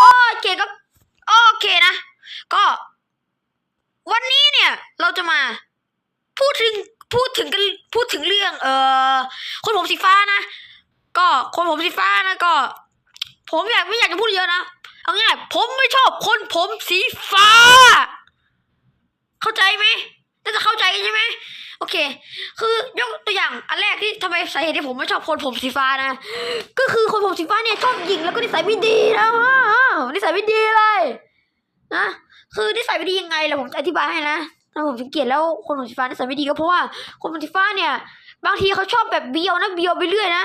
โอเคก็โอเคนะ ก็ วันนี้เนี่ย เราจะมา พูดถึงพูดถึงกันพูดถึงเรื่อง เอ่อคนผมสีฟ้านะ ก็คนผมสีฟ้านะก็ ผมอยากไม่อยากจะพูดเยอะนะเอาง่ายผมไม่ชอบคนผมสีฟ้า เข้าใจไหมน่าจะเข้าใจกันใช่ไหม โอเค คือยกตัวอย่างอันแรกที่ทำไมสาเหตุที่ผมไม่ชอบคนผมสีฟ้านะ ก็คือคนผมสีฟ้าเนี่ยชอบยิงแล้วก็นิสัยไม่ดีนะอ้านิสัยไม่ดีเลยนะคือนิสัยไม่ดียังไงล่ะผมจะอธิบายให้นะถ้าผมสังเกตแล้วคนผมสีฟ้านิสัยไม่ดีก็เพราะว่าคนผมสีฟ้าเนี่ย บางทีเขาชอบแบบเบียวนะเบียวไปเรื่อยนะ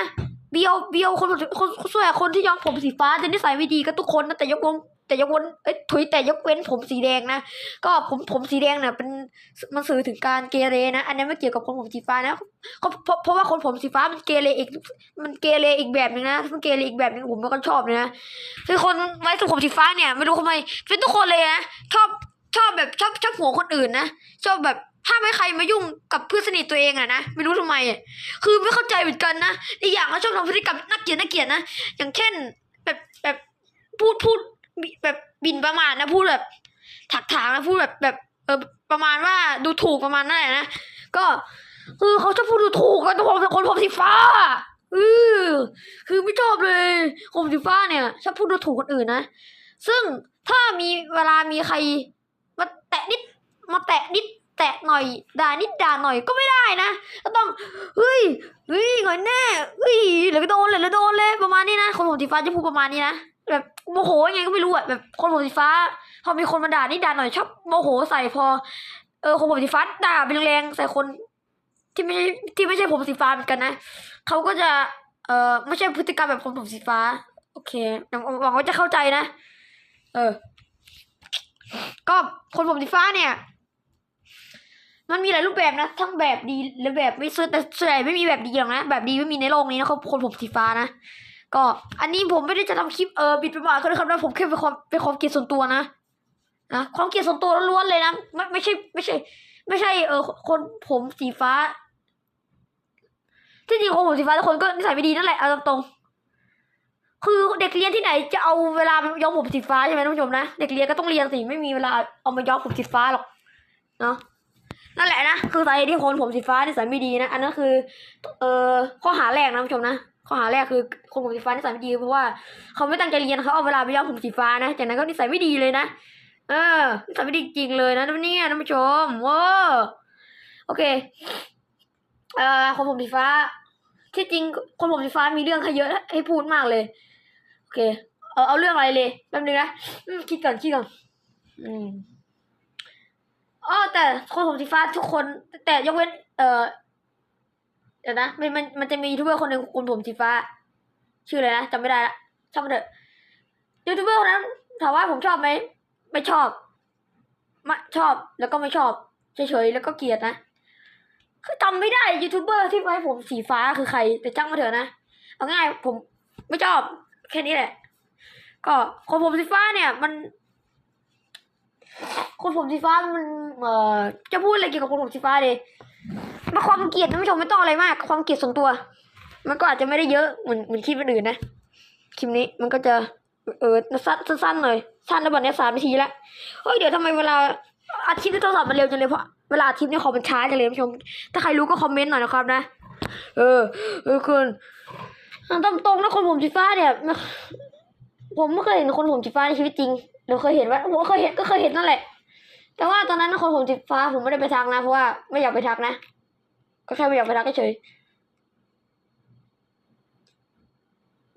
เบียวเบียวคนคนส่วนคนที่ย้อมผมสีฟ้าจะนิสัยไม่ดีก็ทุกคนนะแต่ยกเว้น แต่ยกเว้นเอ้ยถุยแต่ยกเว้นผมสีแดงนะ ก็ผมผมสีแดงเนี่ยเป็นมันสื่อถึงการเกเรนะ อันนี้ไม่เกี่ยวกับคนผมสีฟ้านะก็เพราะเพราะว่าคนผมสีฟ้ามันเกเรอีก มันเกเรอีกแบบหนึงนะมันเกเรอีกแบบหนึงผมไม่ค่อยชอบเลยนะคือคนไว้สุขผมสีฟ้าเนี่ยไม่รู้ทำไมเป็นทุกคนเลยนะชอบชอบแบบชอบชอบหัวคนอื่นนะชอบแบบห้ามไม่ใครมายุ่งกับเพื่อนสนิทตัวเองอะนะไม่รู้ทำไมคือไม่เข้าใจเหมือนกันนะอีกอย่างก็ชอบทำพฤติกรรมน่าเกลียดน่าเกลียดนะอย่างเช่น แบบแบบพูดพูด แบบบินประมาทนะพูดแบบถักถางนะพูดแบบแบบเออประมาณว่าดูถูกประมาณนั่นแหละนะก็คือเขาชอบพูดดูถูกกันผมเป็นคนผมสีฟ้าเออคือไม่ชอบเลยผมสีฟ้าเนี่ยชอบพูดดูถูกคนอื่นนะซึ่งถ้ามีเวลามีใครมาแตะนิดมาแตะนิด แตะหน่อยด่านิดด่าหน่อยก็ไม่ได้นะก็ต้องเฮ้ยเฮ้ยหน่อยแน่เฮ้ยเหลือโดนเลยเหลือโดนเลยประมาณนี้นะคนผมสีฟ้าจะพูดประมาณนี้นะแบบโมโหยังไงก็ไม่รู้อะแบบคนผมสีฟ้า พอมีคนมาด่านิดด่าหน่อยชอบโมโหใส่พอเออคนผมสีฟ้าด่าเป็นแรงใส่คนที่ไม่ใช่ที่ไม่ใช่ผมสีฟ้าเหมือนกันนะเขาก็จะเออไม่ใช่พฤติกรรมแบบคนผมสีฟ้า โอเคหวังหวังว่าจะเข้าใจนะ เออ ก็คนผมสีฟ้าเนี่ย มันมีหลายรูปแบบนะ ทั้งแบบดีและแบบไม่ซื้อแต่ส่วนใหญ่ไม่มีแบบดีหรอกนะ แบบดีไม่มีในโลกนี้นะเขาคนผมสีฟ้านะ ก็อันนี้ผมไม่ได้จะทำคลิปเออบิดประมาทก็เลยครับนะผมแค่เป็นความเป็นความเกลียดส่วนตัวนะนะความเกลียดส่วนตัวล้วนเลยนะไม่ไม่ใช่ไม่ใช่ ไม่ใช่เออคนผมสีฟ้า ที่จริงคนผมสีฟ้าทุกคนก็นิสัยไม่ดีนั่นแหละเอาตรงๆคือเด็กเรียนที่ไหนจะเอาเวลาย้อมผมสีฟ้าใช่ไหมท่านผู้ชมนะเด็กเรียนก็ต้องเรียนสิไม่มีเวลาเอามาย้อมผมสีฟ้าหรอกเนาะ นั่นแหละนะคือสาเหตุที่คนผมสีฟ้านิสัยไม่ดีนะ อันนั้นคือ เอ่อข้อหาแรกนะผู้ชมนะข้อหาแรกคือคนผมสีฟ้านิสัยไม่ดีเพราะว่าเขาไม่ตั้งใจเรียนเขาเอาเวลาไปย้อมผมสีฟ้านะจากนั้นก็นิสัยไม่ดีเลยนะเออนิสัยไม่ดีจริงเลยนะเนี่ยท่านผู้ชมว้โอเค เอ่อคนผมสีฟ้า ที่จริงคนผมสีฟ้ามีเรื่องให้เยอะให้พูดมากเลยโอเค เอาเอาเรื่องอะไรเลยแป๊บนึงนะคิดก่อนคิดก่อน อืม อ๋อแต่คนผมสีฟ้าทุกคน แต่ยกเว้น เอ่อเดี๋ยวนะมันมันมันจะมียูทูบเบอร์คนหนึ่งคนผมสีฟ้า ชื่ออะไรนะจำไม่ได้ละช่างมันเถอะยูทูบเบอร์คนนั้นถามว่าผมชอบไหมไม่ชอบไม่ชอบแล้วก็ไม่ชอบเฉยๆแล้วก็เกลียดนะคือจำไม่ได้ยูทูบเบอร์ที่ไว้ผมสีฟ้าคือใคร แต่จ้างมาเถอะนะ เอาง่ายผมไม่ชอบแค่นี้แหละ ก็คนผมสีฟ้าเนี่ย มัน คนผมสีฟ้ามันเอ่อจะพูดอะไรเกี่ยวกับคนผมสีฟ้าดีมาความเกลียดท่านผู้ชมไม่ต้องอะไรมาก ความเกลียดส่วนตัว มันก็อาจจะไม่ได้เยอะเหมือนเหมือนคลิปอื่นนะคลิปนี้มันก็จะเออสั้นสั้นๆหน่อยสั้นแล้วบัดเนี้ยสามนาทีและเฮ้ยเดี๋ยวทำไมเวลาอาทิตย์ที่โทรศัพท์มันเร็วจังเลยเพราะเวลาอาทิตย์เนี่ยคอมมันช้าจังเลยท่านผู้ชม ถ้าใครรู้ก็คอมเมนต์หน่อยนะครับนะ เออ เออคุณตรงตรงๆนะคนผมสีฟ้าเนี่ย ผมไม่เคยเห็นคนผมสีฟ้าในชีวิตจริง หรือเคยเห็นว่าผมเคยเห็นก็เคยเห็นนั่นแหละ แต่ว่าตอนนั้นคนผมสีฟ้าผมไม่ได้ไปทักนะเพราะว่าไม่อยากไปทักนะ ก็แค่ไม่อยากไปทักเฉย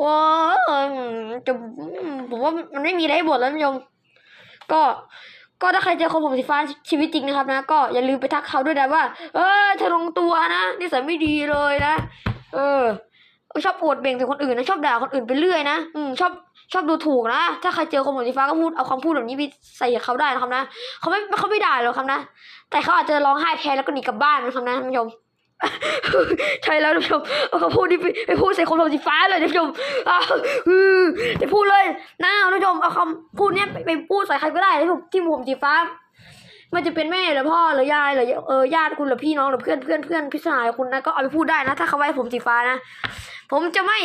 ว้าจะผมว่ามันไม่มีอะไรให้บ่นแล้วท่านผู้ชมก็ก็ถ้าใครเจอคนผมสีฟ้าชีวิตจริงนะครับนะ ก็อย่าลืมไปทักเขาด้วยนะว่า เออเธอลงตัวนะนิสัยไม่ดีเลยนะ เออ ชอบอวดเบ่งใส่คนอื่นนะชอบด่าคนอื่นไปเรื่อยนะอืมชอบ ชอบดูถูกนะ ถ้าใครเจอคนผมสีฟ้าก็พูดเอาคำพูดแบบนี้ไปใส่เขาได้นะครับนะเขาไม่เขาไม่ด่าหรอกครับนะ แต่เขาอาจจะร้องไห้แทนแล้วก็หนีกลับบ้านนะครับนะท่านผู้ชมใช่แล้วท่านผู้ชมเอาคำพูดนี้ไปพูดใส่คนผมสีฟ้าเลยท่านผู้ชมอ้าวอือจะพูดเลยนะท่านผู้ชมเอาคำพูดเนี้ยไปพูดใส่ใครก็ได้ที่ผมที่ผมสีฟ้า มันจะเป็นแม่หรือพ่อหรือยายหรือเออญาติคุณหรือพี่น้องหรือเพื่อนเพื่อนเพื่อนพี่สหายคุณนะก็เอาไปพูดได้นะ ถ้าเขาไว้ผมสีฟ้านะ ผมจะไม่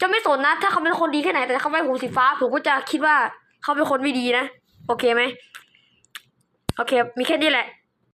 จะไม่สนนะ ถ้าเขาเป็นคนดีแค่ไหน แต่เขาไว้ผมสีฟ้า ผมก็จะคิดว่าเขาเป็นคนไม่ดีนะ โอเคไหม โอเค มีแค่นี้แหละ